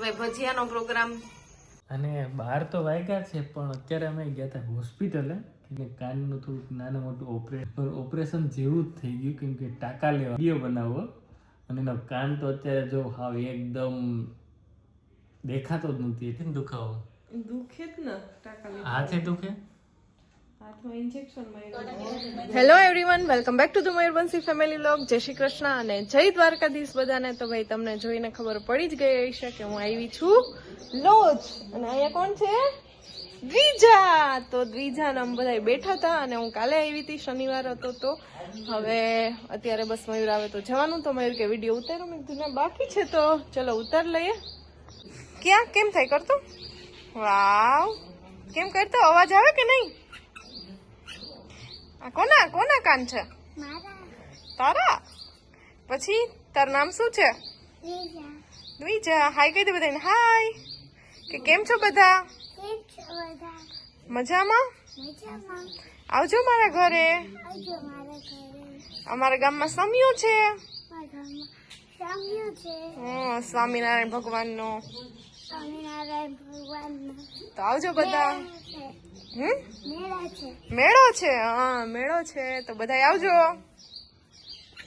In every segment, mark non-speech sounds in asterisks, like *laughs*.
ભાઈ ભજીયાનો પ્રોગ્રામ. અને બહાર તો વાગ્યા છે પણ અત્યારે અમે ગયા હતા હોસ્પિટલે. કે કાનનું થોડુંક નાનું મોટું ઓપરેશન ઓપરેશન જેવું જ થઈ ગયું કેમ કે ટાંકા લેવા. વીડિયો બનાવવો અને એનો કાન તો અત્યારે જો હાવ એકદમ દેખાતો જ નથી. એટલે દુખાવો? દુખે જ ને ટાંકા હાથે દુખે? Hello everyone welcome back to the Mayurvanshi family vlog Jai Shri Krishna અને જય દ્વારકાધીશ બધાને. તો ભાઈ, તમને જોઈને ખબર પડી જ ગઈ હશે કે હું આવી છું લોજ. અને અહીંયા કોણ છે? દ્વિજા. તો દ્વિજા અમે બધા બેઠા હતા અને હું કાલે આવી હતી, શનિવાર હતો તો. હવે અત્યારે બસ મયુર આવે તો જવાનું. તો મયુર કે વીડિયો ઉતારો, મેં કીધું બાકી છે તો ચલો ઉતાર લઈએ. ક્યાં? કેમ થાય? કરતો? વાવ. કેમ કરતો? અવાજ આવે કે નહીં? આ કોના કોના કાન છે? તારા? પછી તારું નામ શું છે? દ્વિજા હાય કહી દે બધાને હાય. કે કેમ છો બધા? મજામાં? આવજો મારા ઘરે. અમારા ગામમાં સમિયો છે. સ્વામિનારાયણ ભગવાનનો. તો આવજો બધા. હમ? મેળો છે. હા મેળો છે. તો બધા આવજો.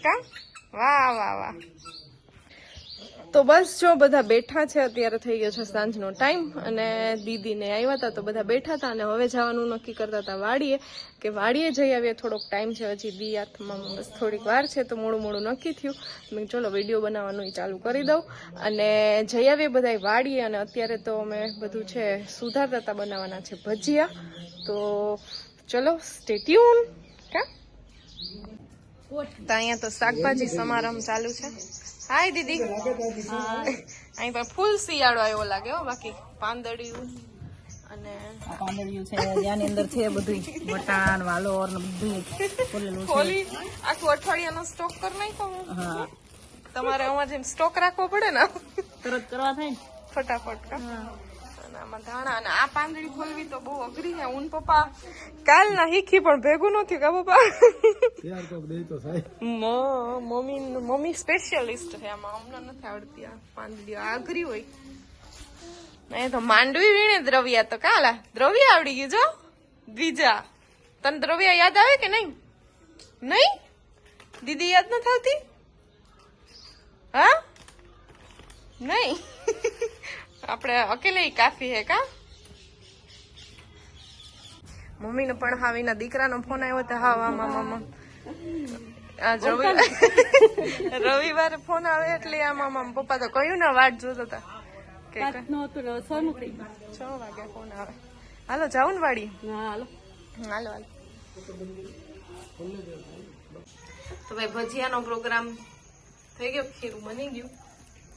કા વાહ વાહ વાહ. તો બસ જો બધા બેઠા છે, અત્યારે થઈ ગયો છે સાંજનો ટાઈમ અને દીદીને આવ્યા હતા તો બધા બેઠા હતા અને હવે જવાનું નક્કી કરતા હતા વાડીએ કે વાડીએ જઈ આવીએ. થોડોક ટાઈમ છે, હજી દી હાથમાં બસ થોડીક વાર છે તો મોડું મોડું નક્કી થયું. મેં ચલો વીડિયો બનાવવાનું એ ચાલુ કરી દઉં. અને જઈ આવીએ બધા વાડીએ અને અત્યારે તો અમે બધું છે, સુધારતા બનાવવાના છે ભજીયા. તો ચલો સ્ટેટ્યુન કા તો અહીંયા તો શાકભાજી સમારંભ ચાલુ છે. હાય દીદી. અહીં પણ ફૂલ શિયાળો આવ્યો લાગે હો બાકી પાંદડિયું અને પાંદડિયું છે ત્યાંની અંદર છે બધું બટાણ વાલોર ને બધું ખોલેલું છે. ખોલી આખું અઠવાડિયાનો સ્ટોક કરી નાખો હા. તમારે અમારે જેમ સ્ટોક રાખવો પડે ને? તરત કરવા થાય ફટાફટ અને આમાં ધાણા અને આ પાંદડી ખોલવી તો બહુ અઘરી છે. ઉન પપ્પા કાલ ના હીખી પણ ભેગું નથી કા પપ્પા? મમ્મી મમ્મી સ્પેશિયલિસ્ટ છે. આમાં અમને નથી આવડતી આ પાંદડી અઘરી હોય. નહીં તો માંડવી વીણે દ્રવ્યા તો કાલા. દ્રવ્ય આવડી ગયું જો. બીજા. તને દ્રવ્ય યાદ આવે કે નહીં? નહીં? દીદી યાદ નથી આવતી? હા? નહીં? *laughs* આપણે અકેલે કાફી હે કા? મમ્મીને પણ હાવીના દીકરાનો ફોન આવ્યો તો હા મામા. મામા રવિવારે ફોન આવે એટલે આ મામા પપ્પા તો કહ્યું ને વાટ જોતો હતા છ વાગે ફોન આવે. હાલો જાઉં ને વાડી? હાલો. હાલો હાલો. તો ભાઈ ભજીયાનો પ્રોગ્રામ થઈ ગયો ખીરું બની ગયું.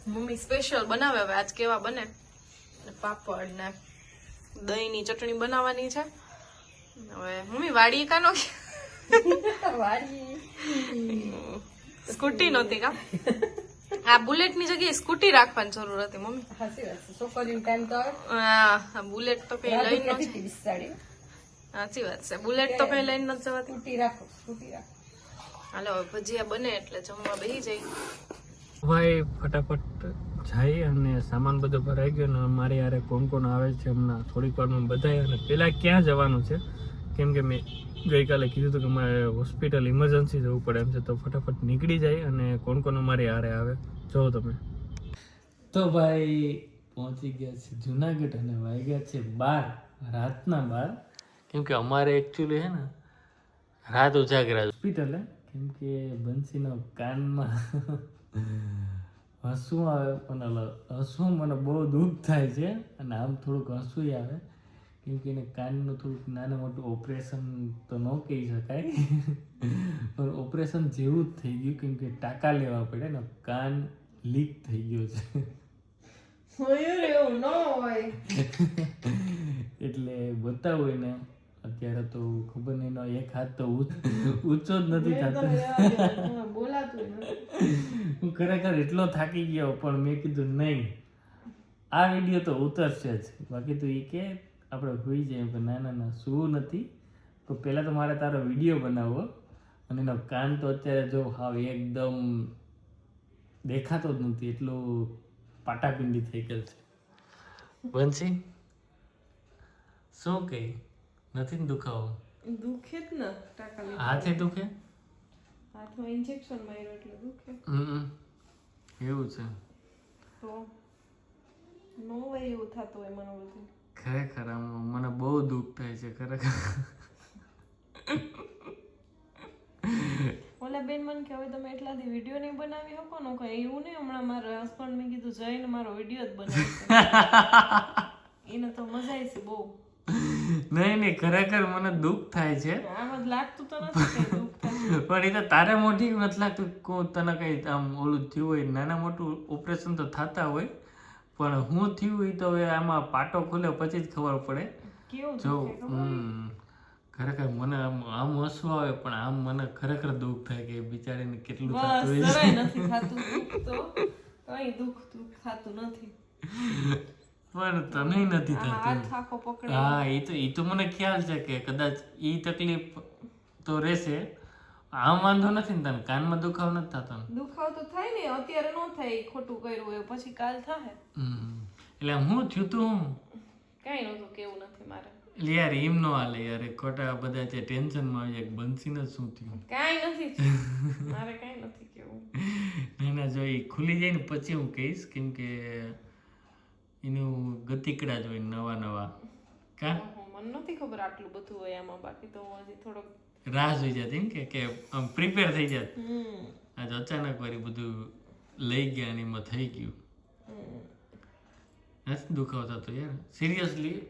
મમ્મી સ્પેશિયલ બનાવે. હવે આજ કેવા બને? પાપડ ને દહીંની ચટણી બનાવવાની છે. હવે મમ્મી વાડી કાનો સ્કૂટી નહોતી કા? આ બુલેટની જગ્યાએ સ્કૂટી રાખવાની જરૂર હતી મમ્મી. હા બુલેટ તો કઈ લઈને ન સાચી વાત છે. બુલેટ તો કઈ લઈને નથી જવાતી. સ્કૂટી રાખો સ્કૂટી રાખો. હાલો હવે ભજીયા બને એટલે જમવા બેસી જઈ ભાઈ ફટાફટ જાય અને સામાન બધો ભરાઈ ગયો ને મારી યારે કોણ કોણ આવે છે હમણાં થોડીક વારમાં બધાય અને પહેલાં ક્યાં જવાનું છે? કેમ કે મેં ગઈકાલે કીધું હતું કે મારે હોસ્પિટલ ઇમરજન્સી જવું પડે એમ છે તો ફટાફટ નીકળી જાય અને કોણ કોણ અમારે યારે આવે. જોવો તમે. તો ભાઈ પહોંચી ગયા છે જુનાગઢ અને વાગ્યા છે બાર રાતના બાર. કેમ કે અમારે એકચ્યુઅલી છે ને રાત ઉજાગરા હોસ્પિટલે કેમ કે બંસીનો કાનમાં હસવું આવે? પણ હસવું મને બહુ દુઃખ થાય છે અને આમ થોડુંક હસવું આવે. કેમ કે એને કાનનું થોડુંક નાનું મોટું ઓપરેશન તો ન કહી શકાય. પણ ઓપરેશન જેવું જ થઈ ગયું, કેમ કે ટાંકા લેવા પડે ને, કાન લીક થઈ ગયો છે. એવું ન હોય. અત્યારે તો ખબર નહીં એનો એક હાથ તો ઊંચો *laughs* જ નથી થતો. બોલાતું હું ખરેખર એટલો થાકી ગયો પણ મેં કીધું નહીં. આ વીડિયો તો ઉતરશે જ. બાકી તો એ કે આપણે હોઈ જાય કે ના ના ના શું નથી. તો પહેલાં તો મારે તારો વીડિયો બનાવવો. અને એનો કાન તો અત્યારે જો હાવ એકદમ દેખાતો જ નથી એટલું પાટાપિંડી થઈ ગયેલ છે. *laughs* બંસી શું કહી? નથી ને દુખાવો? દુખે જ ને ટાકા લીધા. હાથે દુખે? હાથમાં ઇન્જેક્શન માર્યું એટલે દુખે. હમ એવું છે. તો નો હોય એવું થતું હોય મને બધું ખરેખર આમ મને બહુ દુઃખ થાય છે ખરેખર. ઓલા બેન મને કે હવે તમે એટલાથી વીડિયો નહીં બનાવી શકો ને? કઈ એવું નહીં હમણાં મારા હસબન્ડ મેં કીધું જઈને મારો વીડિયો જ બનાવી *laughs* એને તો મજા આવી છે બહુ. નહીં નહીં ખરેખર મને દુઃખ થાય છે. લાગતું તો નથી પણ એ તો તારે મોટી નથી લાગતું કો તને કઈ આમ ઓલું થયું હોય નાના મોટું ઓપરેશન તો થતા હોય પણ હું થયું એ તો હવે આમાં પાટો ખુલે પછી જ ખબર પડે. જો હમ ખરેખર મને આમ આમ હસવું આવે પણ આમ મને ખરેખર દુઃખ થાય કે બિચારીને કેટલું થતું હોય. નથી થતું દુઃખ તો. કઈ દુઃખ દુઃખ થતું નથી. પણ તને નથી થતું. હા એ તો એ તો મને ખ્યાલ છે કે કદાચ એ તકલીફ તો રહેશે. આમ વાંધો નથી ને તને? કાનમાં દુખાવ નથી થતો દુખાવ તો થાય ને અત્યારે નો થાય ખોટું કર્યું હોય પછી કાલ થાય એટલે હું થયું તું કઈ નતું કેવું નથી મારે. યાર એમ નો હાલે યાર ખોટા બધા છે ટેન્શનમાં આવી જાય બંસીને શું થયું? કઈ નથી. મારે કાઈ નથી કેવું. ના ના જો એ ખુલી જાય ને પછી હું કહીશ કેમ કે એનું ગતિકડા જ હોય નવા નવા. કા? મને નથી ખબર આટલું બધું હોય આમાં. બાકી તો હજી થોડોક રાહ જોઈ જતી એમ કે કે આમ પ્રિપેર થઈ જાત. હમ. આજ અચાનક વારી બધું લઈ ગયા અને એમાં થઈ ગયું. હમ. નથી દુખાવ થતો યાર. સિરિયસલી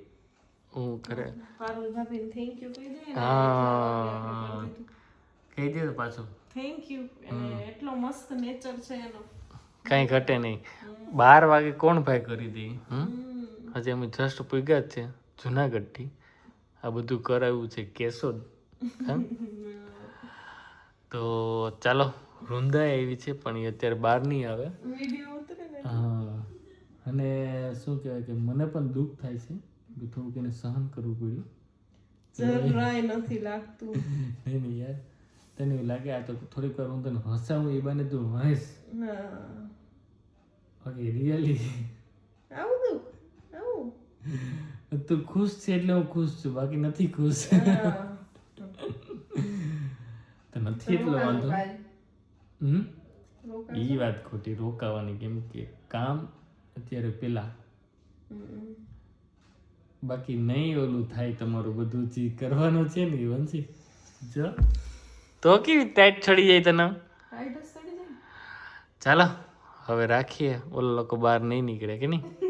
હું કરે? પારુલ થેન્ક યુ કહી દે હા. કહી દે તો પાછું. થેન્ક યુ અને એટલો મસ્ત નેચર છે એનો. કાંઈ ઘટે નહીં. બાર વાગે કોણ ભાઈ કરી દે? હમ. હજી અમે જસ્ટ પૂગ્યા જ છે જુનાગઢથી. આ બધું કરાવ્યું છે કેશોદ *laughs* તો ચાલો વૃંદા એવી છે પણ એ અત્યારે બહાર નહીં આવે. હા. અને શું કહેવાય કે મને પણ દુઃખ થાય છે થોડુંક એને સહન કરવું પડ્યું. જરાય નથી લાગતું. *laughs* નહીં યાર. તને લાગે આ તો થોડીક વાર હું તને હસાવું એ બાને તું હસ ઓકે રિયલી આવું દુઃખ આવું. *laughs* તું ખુશ છે એટલે હું ખુશ છું બાકી નથી ખુશ. *laughs* તો. નથી એટલો વાંધો. હમ? એ વાત ખોટી રોકાવાની કેમ કે કામ અત્યારે પેલા. બાકી નહીં ઓલું થાય તમારું બધું જે કરવાનું છે ને વંશી. જો. તો કેવી ટાઈટ ચડી જાય તને. ચાલો. હવે રાખીએ. ઓલા લોકો બહાર નહીં નીકળે કે નહીં?